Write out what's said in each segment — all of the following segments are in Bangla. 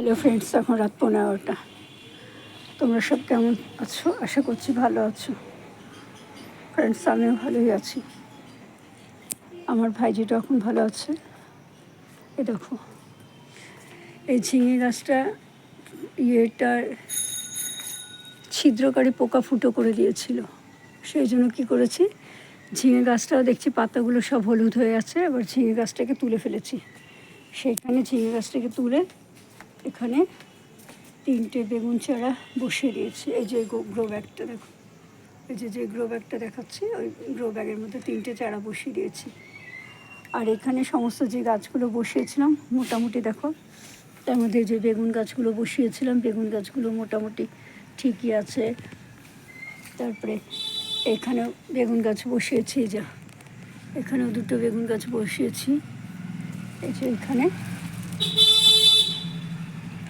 হ্যালো ফ্রেন্ডস এখন রাত পনেরোটা। তোমরা সব কেমন আছো? আশা করছি ভালো আছো। ফ্রেন্ডস আমিও ভালোই আছি। আমার ভাইজিটা এখন ভালো আছে। এ দেখো। এই ঝিঙে গাছটা ইয়েটার ছিদ্রকারী পোকা ফুটো করে দিয়েছিল। সেই জন্য কী করেছি? ঝিঙে গাছটাও দেখছি পাতাগুলো সব হলুদ হয়ে আছে। এবার ঝিঙে গাছটাকে তুলে ফেলেছি। সেইখানে ঝিঙে গাছটাকে তুলে এখানে তিনটে বেগুন চারা বসিয়ে দিয়েছি এই যে গ্রো ব্যাগটা দেখো। এই যে যে গ্রো ব্যাগটা দেখাচ্ছি, ওই গ্রো ব্যাগের মধ্যে তিনটে চারা বসিয়ে দিয়েছি। আর এখানে সমস্ত যে গাছগুলো বসিয়েছিলাম, মোটামুটি দেখো, তার মধ্যে যে বেগুন গাছগুলো বসিয়েছিলাম, বেগুন গাছগুলো মোটামুটি ঠিকই আছে। তারপরে এখানেও বেগুন গাছ বসিয়েছি যা, এখানেও দুটো বেগুন গাছ বসিয়েছি। এই যে এখানে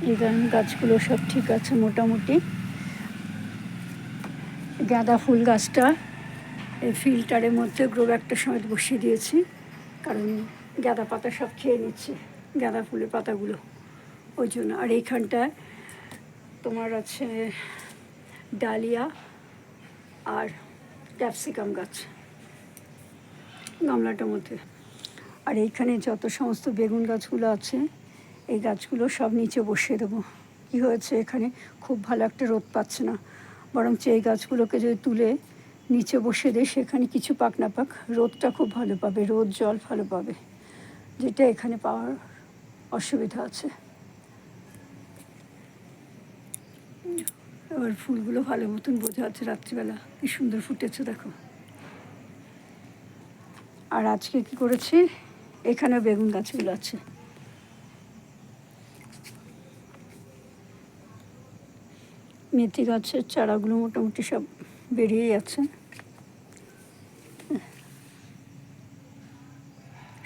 এই গান গাছগুলো সব ঠিক আছে মোটামুটি। গাঁদা ফুল গাছটা, এই ফিল্টারের মধ্যে গ্রো একটা সময় বসিয়ে দিয়েছি, কারণ গাঁদা পাতা সব খেয়ে নিচ্ছে, গাঁদা ফুলের পাতাগুলো। ওই জন্য। আর এইখানটায় তোমার আছে ডালিয়া আর ক্যাপসিকাম গাছ, গামলাটার মধ্যে। আর এইখানে যত সমস্ত বেগুন গাছগুলো আছে এই গাছগুলো সব নিচে বসিয়ে দেবো। কী হয়েছে এখানে? খুব ভালো একটা রোদ পাচ্ছে না। বরঞ্চ এই গাছগুলোকে যদি তুলে নিচে বসে দেয় সেখানে কিছু পাক না পাক, রোদটা খুব ভালো পাবে, রোদ জল ভালো পাবে। যেটা এখানে পাওয়ার অসুবিধা আছে। এবার ফুলগুলো ভালো মতন বোঝা যাচ্ছে রাত্রিবেলা। কি সুন্দর ফুটেছে, দেখো। আর আজকে কি করেছি? এখানে বেগুন গাছগুলো আছে। মেথি গাছের চারাগুলো মোটামুটি সব বেরিয়ে যাচ্ছে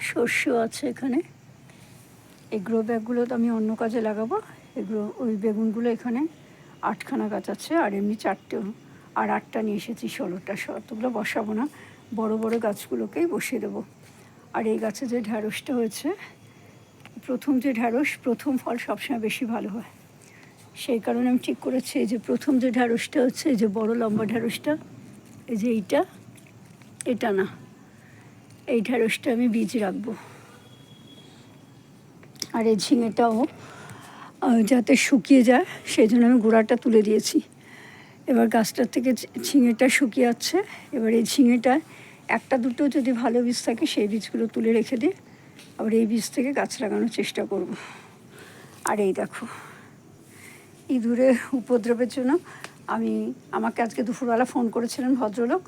শস্য আছে এখানে। এই গ্রো ব্যাগগুলো তো আমি অন্য কাজে লাগাবো। এগুলো ওই বেগুনগুলো এখানে আটখানা গাছ আছে, আর এমনি চারটে আর আটটা নিয়ে এসেছি, ষোলোটা। অতগুলো বসাবো না, বড় বড় গাছগুলোকেই বসিয়ে দেবো। আর এই গাছে যে ঢ্যাঁড়সটা হয়েছে, প্রথম যে ঢ্যাঁড়স, প্রথম ফল সবসময় বেশি ভালো হয়। সেই কারণে আমি ঠিক করেছি, এই যে প্রথম যে ঢ্যাঁড়সটা হচ্ছে, এই যে বড় লম্বা ঢ্যাঁড়সটা এই যে এইটা, এটা না, এই ঢ্যাঁড়সটা আমি বীজ রাখব। আর এই ঝিঙেটাও যাতে শুকিয়ে যায়, সেই জন্য আমি গোড়াটা তুলে দিয়েছি। এবার গাছটার থেকে ঝিঙেটা শুকিয়ে যাচ্ছে এবার এই ঝিঙেটা, একটা দুটো যদি ভালো বীজ থাকে, সেই বীজগুলো তুলে রেখে দিয়ে, আবার এই বীজ থেকে গাছ লাগানোর চেষ্টা করব। আর এই দেখো। ইঁদুরের উপদ্রবের জন্য আমি আমাকে আজকে দুপুরবেলা ফোন করেছিলেন ভদ্রলোক।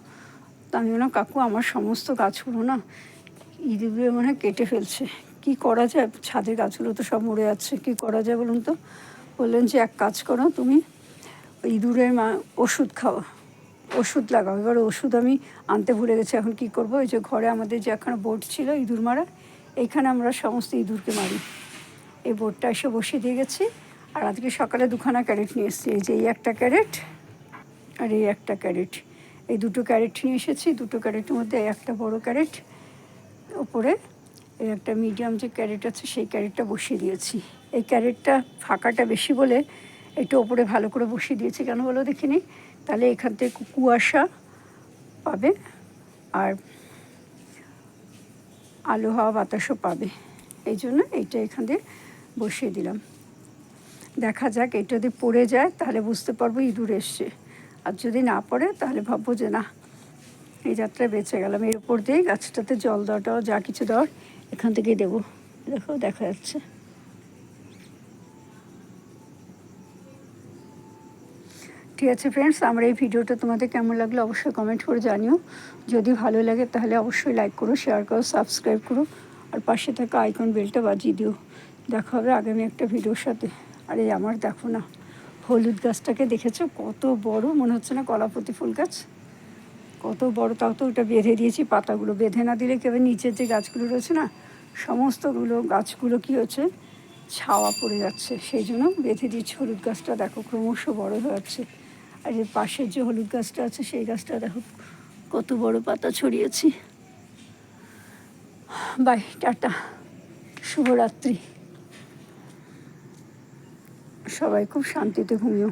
তো আমি বললাম, কাকু, আমার সমস্ত গাছগুলো না ইঁদুরে মনে কেটে ফেলছে। কি করা যায়? ছাদের গাছগুলো তো সব মরে যাচ্ছে। কি করা যায় বলুন তো? বললেন যে, এক কাজ করো, তুমি ইঁদুরের মা, ওষুধ খাওয়া ওষুধ লাগাও। এবার ওষুধ আমি আনতে ভুলে গেছি। এখন কি করব? এই যে ঘরে আমাদের যে একখানা বোর্ড ছিল, ইঁদুর মারা এইখানে আমরা সমস্ত ইঁদুরকে মারি। এই বোর্ডটা এসে বসিয়ে দিয়ে গেছি। আর আজকে সকালে দুখানা ক্যারেট নিয়ে এসেছি। এই যে এই একটা ক্যারেট আর এই একটা ক্যারেট। এই দুটো ক্যারেট নিয়ে এসেছি, দুটো ক্যারেটের মধ্যে একটা বড় ক্যারেট, ওপরে এই একটা মিডিয়াম যে ক্যারেট আছে সেই ক্যারেটটা বসিয়ে দিয়েছি। এই ক্যারেটটা ফাঁকাটা বেশি বলে একটু ওপরে ভালো করে বসিয়ে দিয়েছি কেন বলো দেখিনি তাহলে এখান থেকে কুয়াশা পাবে আর আলো হাওয়া বাতাসও পাবে। এই জন্য এইটা এখান দিয়ে বসিয়ে দিলাম। দেখা যাক এটা যদি পড়ে যায়, তাহলে বুঝতে পারব ইঁদুর এসছে। আর যদি না পড়ে, তাহলে ভাববো যে না, এই যাত্রায় বেঁচে গেলাম। এর উপর দিয়ে গাছটাতে জল দেওয়াটাও যা কিছু দেওয়ার, এখান থেকেই দেবো। দেখো, দেখা যাচ্ছে। ঠিক আছে ফ্রেন্ডস আমার এই ভিডিওটা তোমাদের কেমন লাগল অবশ্যই কমেন্ট করে জানিও। যদি ভালো লাগে, তাহলে অবশ্যই লাইক করো শেয়ার করো সাবস্ক্রাইব করো, আর পাশে থাকা আইকন বেলটা বাজিয়ে দিও। দেখা হবে আগামী একটা ভিডিওর সাথে। আরে আমার দেখো না, হলুদ গাছটাকে দেখেছ? কত বড়, মনে হচ্ছে না কলাপতি ফুল গাছ। কত বড়, তাও তো ওটা বেঁধে দিয়েছি, পাতাগুলো বেঁধে না দিলে কেবল নিচের যে গাছগুলো রয়েছে না, সমস্তগুলো গাছগুলো কি হচ্ছে, ছাওয়া পড়ে যাচ্ছে। সেই জন্য বেঁধে দিয়েছি হলুদ গাছটা, দেখো ক্রমশ বড় হয়ে যাচ্ছে। আর এর পাশের যে হলুদ গাছটা আছে, সেই গাছটা দেখো কত বড় পাতা ছড়িয়েছি। বাই, টাটা, শুভরাত্রি। সবাই খুব শান্তিতে ঘুমিও।